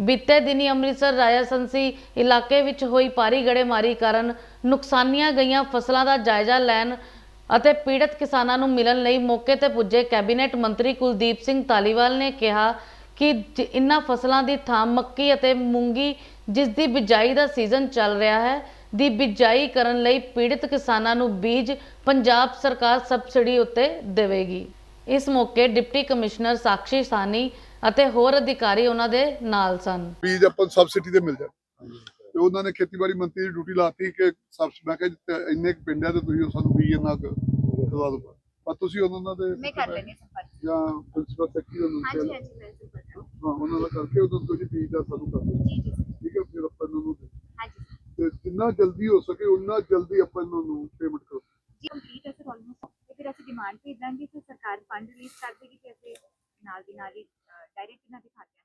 ਬੀਤੇ ਦਿਨੀ ਅੰਮ੍ਰਿਤਸਰ ਰਾਜਸੰਸੀ ਇਲਾਕੇ ਵਿੱਚ ਹੋਈ ਭਾਰੀ ਗੜੇਮਾਰੀ ਕਾਰਨ ਨੁਕਸਾਨੀਆਂ ਗਈਆਂ ਫਸਲਾਂ ਦਾ ਜਾਇਜ਼ਾ ਲੈਣ ਅਤੇ ਪੀੜਤ ਕਿਸਾਨਾਂ ਨੂੰ ਮਿਲਣ ਲਈ ਮੌਕੇ ਤੇ ਪੁੱਜੇ ਕੈਬਨਿਟ ਮੰਤਰੀ ਕੁਲਦੀਪ ਸਿੰਘ ਧਾਲੀਵਾਲ ਨੇ ਕਿਹਾ ਕਿ ਜ- ਇਨ੍ਹਾਂ ਫਸਲਾਂ ਦੀ ਥਾਂ ਮੱਕੀ ਅਤੇ ਮੂੰਗੀ, ਜਿਸ ਦੀ ਬਿਜਾਈ ਦਾ ਸੀਜ਼ਨ ਚੱਲ ਰਿਹਾ ਹੈ, ਦੀ ਬਿਜਾਈ ਕਰਨ ਲਈ ਪੀੜਤ ਕਿਸਾਨਾਂ ਨੂੰ ਬੀਜ ਪੰਜਾਬ ਸਰਕਾਰ ਸਬਸਿਡੀ ਉੱਤੇ ਦੇਵੇਗੀ। ਇਸ ਮੌਕੇ ਡਿਪਟੀ ਕਮਿਸ਼ਨਰ ਸਾਕਸ਼ੀ ਸਾਨੀ ਅਤੇ ਹੋਰ ਅਧਿਕਾਰੀ ਉਹਨਾਂ ਦੇ ਨਾਲ ਸਨ। ਬੀਜ ਆਪਾਂ ਨੂੰ ਸਬਸਿਡੀ ਤੇ ਮਿਲ ਜਾਣ। ਤੇ ਉਹਨਾਂ ਨੇ ਖੇਤੀਬਾੜੀ ਮੰਤਰੀ ਦੀ ਡਿਊਟੀ ਲਾਤੀ ਕਿ ਸਬ ਮੈਂ ਕਿਹਾ ਜੀ ਇੰਨੇ ਕੁ ਪਿੰਡ ਆ ਤੇ ਤੁਸੀਂ ਸਾਨੂੰ ਬੀਜ ਇੰਨਾ ਕੁ ਦਵਾ ਦਿਓ। ਪਰ ਤੁਸੀਂ ਉਹਨਾਂ ਦੇ ਮੈਂ ਕਰ ਲੈਣੀ ਸੰਪਰਕ। ਜਾਂ ਪ੍ਰਿੰਸੀਪਲ ਸੈਕਟਰੀ ਨੂੰ ਹਾਂਜੀ ਹਾਂਜੀ ਮੈਂ ਸੰਪਰਕ ਕਰਾਂਗੀ। ਹਾਂ ਉਹਨਾਂ ਦਾ ਕਰਕੇ ਉਹਨਾਂ ਤੋਂ ਜੀ ਬੀਜ ਦਾ ਸਾਨੂੰ ਕਰ ਦਿਓ। ਜੀ ਜੀ sir, ਠੀਕ ਹੈ ਫਿਰ ਆਪਾਂ ਇਹਨਾਂ ਨੂੰ ਹਾਂਜੀ। ਤੇ ਜਿੰਨਾ ਜਲਦੀ ਹੋ ਸਕੇ ਉਨਾ ਜਲਦੀ ਆਪਾਂ ਇਹਨਾਂ ਨੂੰ ਪੇਮੈਂਟ ਕਰੋ। ਜੀ ਕੰਪਲੀਟ ਹੈ ਸਰ ਆਲਮੋਸਟ ਤੇ ਫਿਰ ਅਸੀਂ ਡਿਮਾਂਡ ਭੇਜ ਦਾਂਗੇ ਤੇ ਸਰਕਾਰ ਫੰਡ ਰਿਲੀਜ਼ ਕਰ ਦੇਗੀ ਤੇ ਅਸੀਂ માલવી નાલી ડાયરેક્ટ નથી થતી